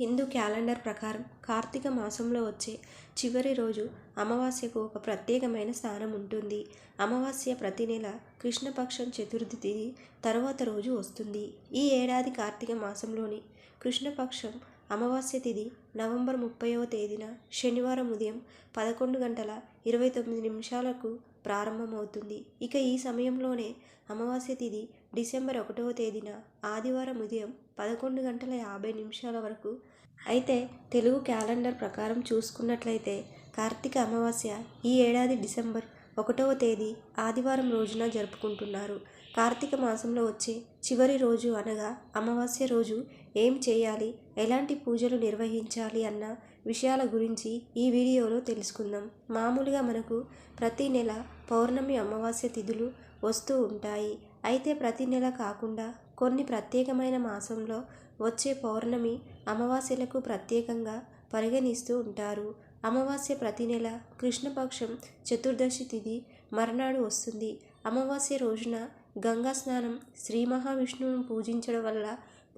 Hindu calendar ప్రకారం కార్తీక మాసంలో వచ్చే చివరి రోజు అమావాస్యకు ఒక ప్రత్యేకమైన స్థానం ఉంటుంది. అమావాస్య ప్రతి నెల కృష్ణపక్షం చతుర్థి తిథి తరువాత రోజు వస్తుంది. ఈ ఏడాది కార్తీక మాసంలోని కృష్ణపక్షం అమావాస్య తిథి నవంబర్ ముప్పైవ తేదీన శనివారం ఉదయం పదకొండు గంటల ఇరవై తొమ్మిది నిమిషాలకు ప్రారంభమవుతుంది. ఇక ఈ సమయంలోనే అమావాస్య తిథి డిసెంబర్ ఒకటవ తేదీన ఆదివారం ఉదయం పదకొండు గంటల యాభై నిమిషాల వరకు అయితే తెలుగు క్యాలెండర్ ప్రకారం చూసుకున్నట్లయితే కార్తీక అమావాస్య ఈ ఏడాది డిసెంబర్ ఒకటవ తేదీ ఆదివారం రోజున జరుపుకుంటున్నారు. కార్తీక మాసంలో వచ్చే చివరి రోజు అనగా అమావాస్య రోజు ఏం చేయాలి ఎలాంటి పూజలు నిర్వహించాలి అన్న విషయాల గురించి ఈ వీడియోలో తెలుసుకుందాం. మామూలుగా మనకు ప్రతి నెల పౌర్ణమి అమావాస్య తిథులు వస్తూ ఉంటాయి. అయితే ప్రతి నెల కాకుండా కొన్ని ప్రత్యేకమైన మాసంలో వచ్చే పౌర్ణమి అమావాస్యలకు ప్రత్యేకంగా పరిగణిస్తూ ఉంటారు. అమావాస్య ప్రతి నెల కృష్ణపక్షం చతుర్దశి తిథి మర్నాడు వస్తుంది. అమావాస్య రోజున గంగా స్నానం శ్రీ మహావిష్ణువును పూజించడం వల్ల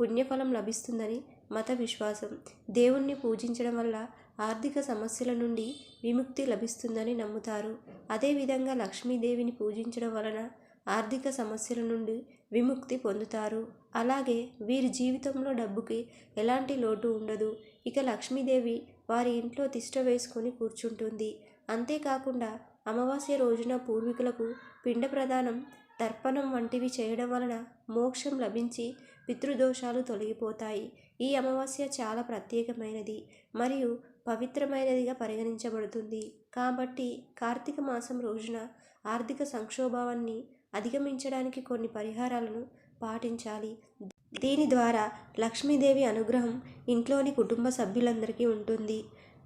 పుణ్యఫలం లభిస్తుందని మత విశ్వాసం. దేవుణ్ణి పూజించడం వల్ల ఆర్థిక సమస్యల నుండి విముక్తి లభిస్తుందని నమ్ముతారు. అదేవిధంగా లక్ష్మీదేవిని పూజించడం వలన ఆర్థిక సమస్యల నుండి విముక్తి పొందుతారు. అలాగే వీరి జీవితంలో డబ్బుకి ఎలాంటి లోటు ఉండదు. ఇక లక్ష్మీదేవి వారి ఇంట్లో తిష్ట వేసుకొని కూర్చుంటుంది. అంతేకాకుండా అమావాస్య రోజున పూర్వీకులకు పిండ ప్రదానం తర్పణం వంటివి చేయడం వలన మోక్షం లభించి పితృదోషాలు తొలగిపోతాయి. ఈ అమావాస్య చాలా ప్రత్యేకమైనది మరియు పవిత్రమైనదిగా పరిగణించబడుతుంది. కాబట్టి కార్తీక మాసం రోజున ఆర్థిక సంక్షోభాన్ని అధిగమించడానికి కొన్ని పరిహారాలను పాటించాలి. దీని ద్వారా లక్ష్మీదేవి అనుగ్రహం ఇంట్లోని కుటుంబ సభ్యులందరికీ ఉంటుంది.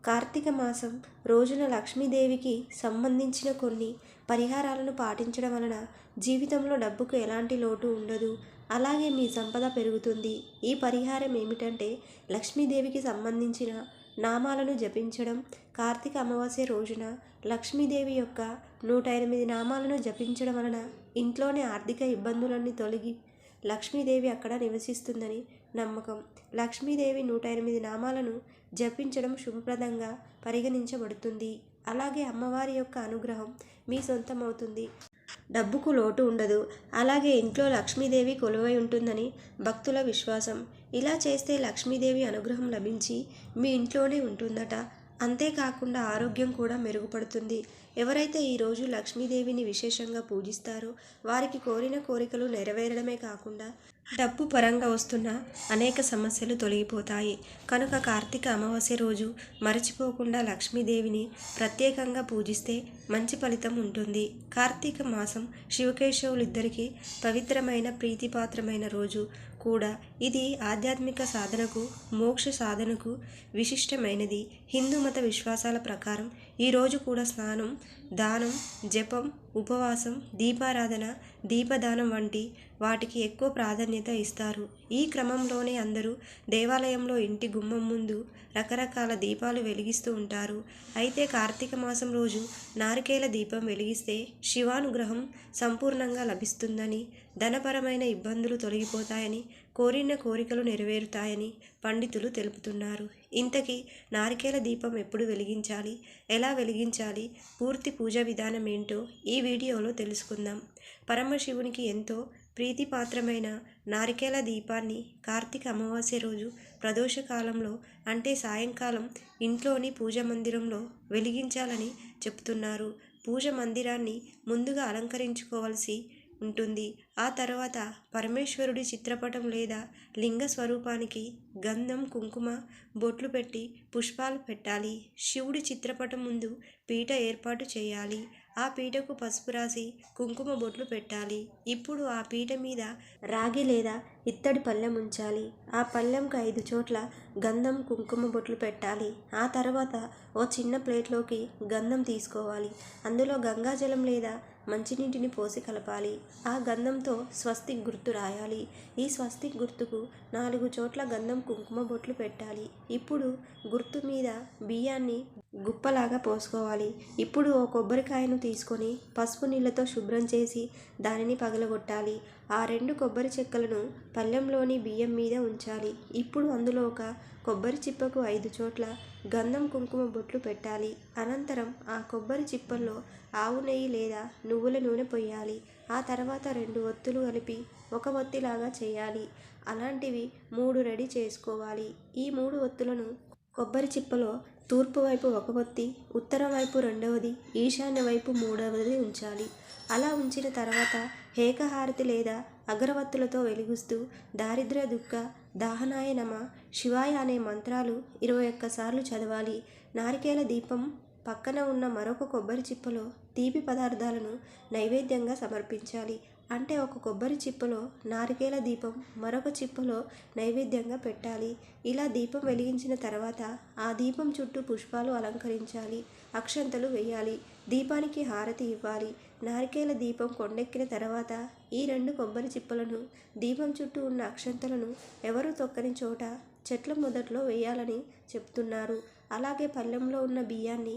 కార్తీక మాసం రోజున లక్ష్మీదేవికి సంబంధించిన కొన్ని పరిహారాలను పాటించడం వలన జీవితంలో డబ్బుకు ఎలాంటి లోటు ఉండదు. అలాగే మీ సంపద పెరుగుతుంది. ఈ పరిహారం ఏమిటంటే లక్ష్మీదేవికి సంబంధించిన నామాలను జపించడం. కార్తీక అమావాస్య రోజున లక్ష్మీదేవి యొక్క నూట ఎనిమిది నామాలను జపించడం వలన ఇంట్లోని ఆర్థిక ఇబ్బందులన్నీ తొలగి లక్ష్మీదేవి అక్కడ నివసిస్తుందని నమ్మకం. లక్ష్మీదేవి నూట ఎనిమిది నామాలను జపించడం శుభప్రదంగా పరిగణించబడుతుంది. అలాగే అమ్మవారి యొక్క అనుగ్రహం మీ సొంతమవుతుంది. డబ్బుకు లోటు ఉండదు. అలాగే ఇంట్లో లక్ష్మీదేవి కొలువై ఉంటుందని భక్తుల విశ్వాసం. ఇలా చేస్తే లక్ష్మీదేవి అనుగ్రహం లభించి మీ ఇంట్లోనే ఉంటుందట. అంతేకాకుండా ఆరోగ్యం కూడా మెరుగుపడుతుంది. ఎవరైతే ఈరోజు లక్ష్మీదేవిని విశేషంగా పూజిస్తారో వారికి కోరిన కోరికలు నెరవేరడమే కాకుండా డబ్బు పరంగా వస్తున్న అనేక సమస్యలు తొలగిపోతాయి. కనుక కార్తీక అమావాస్య రోజు మరచిపోకుండా లక్ష్మీదేవిని ప్రత్యేకంగా పూజిస్తే మంచి ఫలితం ఉంటుంది. కార్తీక మాసం శివకేశవులిద్దరికీ పవిత్రమైన ప్రీతిపాత్రమైన రోజు. కూడా ఇది ఆధ్యాత్మిక సాధనకు మోక్ష సాధనకు విశిష్టమైనది. హిందూ మత విశ్వాసాల ప్రకారం ఈరోజు కూడా స్నానం దానం జపం ఉపవాసం దీపారాధన దీపదానం వంటి వాటికి ఎక్కువ ప్రాధాన్యత ఇస్తారు. ఈ క్రమంలోనే అందరూ దేవాలయంలో ఇంటి గుమ్మం ముందు రకరకాల దీపాలు వెలిగిస్తూ ఉంటారు. అయితే కార్తీక మాసం రోజు నారికేల దీపం వెలిగిస్తే శివానుగ్రహం సంపూర్ణంగా లభిస్తుందని ధనపరమైన ఇబ్బందులు తొలగిపోతాయని కోరిన కోరికలు నెరవేరుతాయని పండితులు తెలుపుతున్నారు. ఇంతకీ నారికేల దీపం ఎప్పుడు వెలిగించాలి? ఎలా వెలిగించాలి? పూర్తి పూజా విధానం ఏంటో ఈ వీడియోలో తెలుసుకుందాం. పరమశివునికి ఎంతో ప్రీతిపాత్రమైన నారికేల దీపాన్ని కార్తీక అమావాస్య రోజు ప్రదోషకాలంలో అంటే సాయంకాలం ఇంట్లోని పూజ మందిరంలో వెలిగించాలని చెప్తున్నారు. పూజ మందిరాన్ని ముందుగా అలంకరించుకోవాల్సి ఉంటుంది. ఆ తర్వాత పరమేశ్వరుడి చిత్రపటం లేదా లింగ స్వరూపానికి గంధం కుంకుమ బొట్లు పెట్టి పుష్పాలు పెట్టాలి. శివుడి చిత్రపటం ముందు పీట ఏర్పాటు చేయాలి. ఆ పీటకు పసుపు రాసి కుంకుమ బొట్లు పెట్టాలి. ఇప్పుడు ఆ పీట మీద రాగి లేదా ఇత్తడి పళ్ళెం ఉంచాలి. ఆ పళ్ళెంకు ఐదు చోట్ల గంధం కుంకుమ బొట్లు పెట్టాలి. ఆ తర్వాత ఓ చిన్న ప్లేట్లోకి గంధం తీసుకోవాలి. అందులో గంగాజలం లేదా మంచినీటిని పోసి కలపాలి. ఆ గంధంతో స్వస్తిక్ గుర్తు రాయాలి. ఈ స్వస్తిక్ గుర్తుకు నాలుగు చోట్ల గంధం కుంకుమ బొట్లు పెట్టాలి. ఇప్పుడు గుర్తు మీద బియ్యాన్ని గుప్పలాగా పోసుకోవాలి. ఇప్పుడు ఓ కొబ్బరికాయను తీసుకొని పసుపు నీళ్ళతో శుభ్రం చేసి దానిని పగలగొట్టాలి. ఆ రెండు కొబ్బరి చెక్కలను పళ్ళెంలోని బియ్యం మీద ఉంచాలి. ఇప్పుడు అందులో ఒక కొబ్బరి చిప్పకు ఐదు చోట్ల గంధం కుంకుమ బొట్లు పెట్టాలి. అనంతరం ఆ కొబ్బరి చిప్పల్లో ఆవు నెయ్యి లేదా నువ్వుల నూనె పొయ్యాలి ఆ తర్వాత రెండు ఒత్తులు కలిపి ఒక ఒత్తిలాగా చేయాలి. అలాంటివి మూడు రెడీ చేసుకోవాలి. ఈ మూడు ఒత్తులను కొబ్బరి చిప్పలో తూర్పు వైపు ఒక ఒత్తి ఉత్తరం వైపు రెండవది ఈశాన్య వైపు మూడవది ఉంచాలి. అలా ఉంచిన తర్వాత ఏకహారతి లేదా అగరవత్తులతో వెలిగిస్తూ దారిద్ర్య దుఃఖ దాహనాయ నమ శివాయ అనే మంత్రాలు ఇరవై ఒక్కసార్లు చదవాలి. నారికేల దీపం పక్కన ఉన్న మరొక కొబ్బరి చిప్పలో తీపి పదార్థాలను నైవేద్యంగా సమర్పించాలి. అంటే ఒక కొబ్బరి చిప్పలో నారికేల దీపం మరొక చిప్పలో నైవేద్యంగా పెట్టాలి. ఇలా దీపం వెలిగించిన తర్వాత ఆ దీపం చుట్టూ పుష్పాలు అలంకరించాలి. అక్షంతలు వేయాలి. దీపానికి హారతి ఇవ్వాలి. నారికేల దీపం కొండెక్కిన తర్వాత ఈ రెండు కొబ్బరి చిప్పలను దీపం చుట్టూ ఉన్న అక్షంతలను ఎవరు తొక్కని చోట చెట్ల మొదట్లో వేయాలని చెప్తున్నారు. అలాగే పళ్ళెంలో ఉన్న బియ్యాన్ని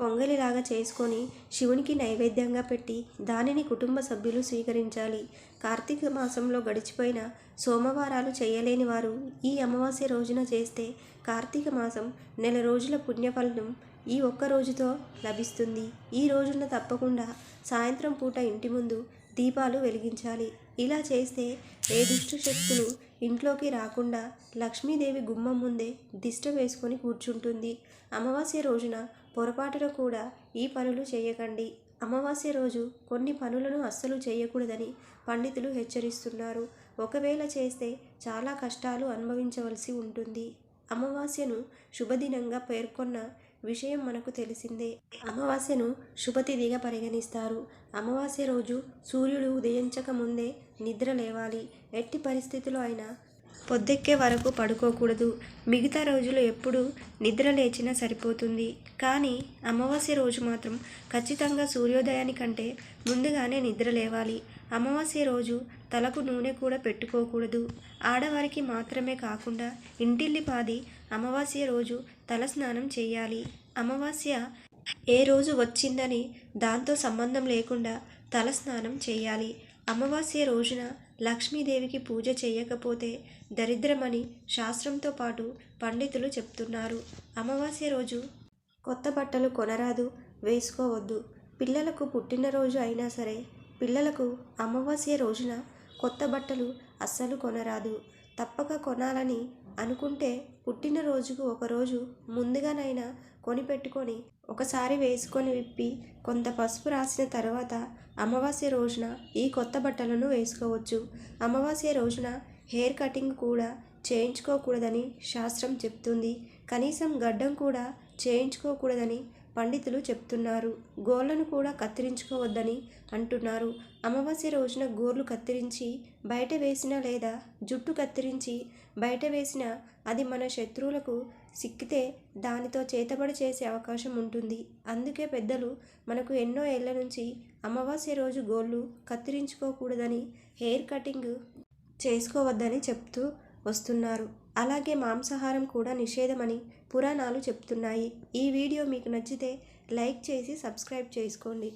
పొంగలిలాగా చేసుకొని శివునికి నైవేద్యంగా పెట్టి దానిని కుటుంబ సభ్యులు స్వీకరించాలి. కార్తీక మాసంలో గడిచిపోయిన సోమవారాలు చేయలేని వారు ఈ అమావాస్య రోజున చేస్తే కార్తీక మాసం నెల రోజుల పుణ్యఫలం ఈ ఒక్క రోజుతో లభిస్తుంది. ఈ రోజున తప్పకుండా సాయంత్రం పూట ఇంటి ముందు దీపాలు వెలిగించాలి. ఇలా చేస్తే ఏ దుష్ట శక్తులు ఇంట్లోకి రాకుండా లక్ష్మీదేవి గుమ్మం ముందే దిష్ట వేసుకొని కూర్చుంటుంది. అమావాస్య రోజున పొరపాటున కూడా ఈ పనులు చేయకండి. అమావాస్య రోజు కొన్ని పనులను అస్సలు చేయకూడదని పండితులు హెచ్చరిస్తున్నారు. ఒకవేళ చేస్తే చాలా కష్టాలు అనుభవించవలసి ఉంటుంది. అమావాస్యను శుభదినంగా పేర్కొన్న విషయం మనకు తెలిసిందే. అమావాస్యను శుభతిథిగా పరిగణిస్తారు. అమావాస్య రోజు సూర్యుడు ఉదయించక ముందే నిద్ర లేవాలి. ఎట్టి పరిస్థితిలో అయినా పొద్దెక్కే వరకు పడుకోకూడదు. మిగతా రోజులు ఎప్పుడు నిద్ర లేచినా సరిపోతుంది. కానీ అమావాస్య రోజు మాత్రం ఖచ్చితంగా సూర్యోదయానికంటే ముందుగానే నిద్ర లేవాలి. అమావాస్య రోజు తలకు నూనె కూడా పెట్టుకోకూడదు. ఆడవారికి మాత్రమే కాకుండా ఇంటిల్లిపాది అమావాస్య రోజు తల స్నానం చేయాలి. అమావాస్య ఏ రోజు వచ్చిందని దాంతో సంబంధం లేకుండా తల స్నానం చేయాలి. అమావాస్య రోజున లక్ష్మీదేవికి పూజ చేయకపోతే దరిద్రమని శాస్త్రంతో పాటు పండితులు చెప్తున్నారు. అమావాస్య రోజు కొత్త బట్టలు కొనరాదు వేసుకోవద్దు. పిల్లలకు పుట్టినరోజు అయినా సరే పిల్లలకు అమావాస్య రోజున కొత్త బట్టలు అస్సలు కొనరాదు. తప్పక కొనాలని అనుకుంటే పుట్టినరోజుకు ఒకరోజు ముందుగానైనా కొనిపెట్టుకొని ఒకసారి వేసుకొని విప్పి కొంత పసుపు రాసిన తర్వాత అమావాస్య రోజున ఈ కొత్త బట్టలను వేసుకోవచ్చు. అమావాస్య రోజున హెయిర్ కటింగ్ కూడా చేయించుకోకూడదని శాస్త్రం చెప్తుంది. కనీసం గడ్డం కూడా చేయించుకోకూడదని పండితులు చెప్తున్నారు. గోర్లను కూడా కత్తిరించుకోవద్దని అంటున్నారు. అమావాస్య రోజున గోర్లు కత్తిరించి బయట వేసిన లేదా జుట్టు కత్తిరించి బయట వేసిన అది మన శత్రువులకు సిక్కితే దానితో చేతబడి చేసే అవకాశం ఉంటుంది. అందుకే పెద్దలు మనకు ఎన్నో ఏళ్ళ నుంచి అమావాస్య రోజు గోళ్ళు కత్తిరించుకోకూడదని హెయిర్ కటింగ్ చేసుకోవద్దని చెప్తూ వస్తున్నారు. అలాగే మాంసాహారం కూడా నిషేధమని పురాణాలు చెప్తున్నాయి. ఈ వీడియో మీకు నచ్చితే లైక్ చేసి సబ్స్క్రైబ్ చేసుకోండి.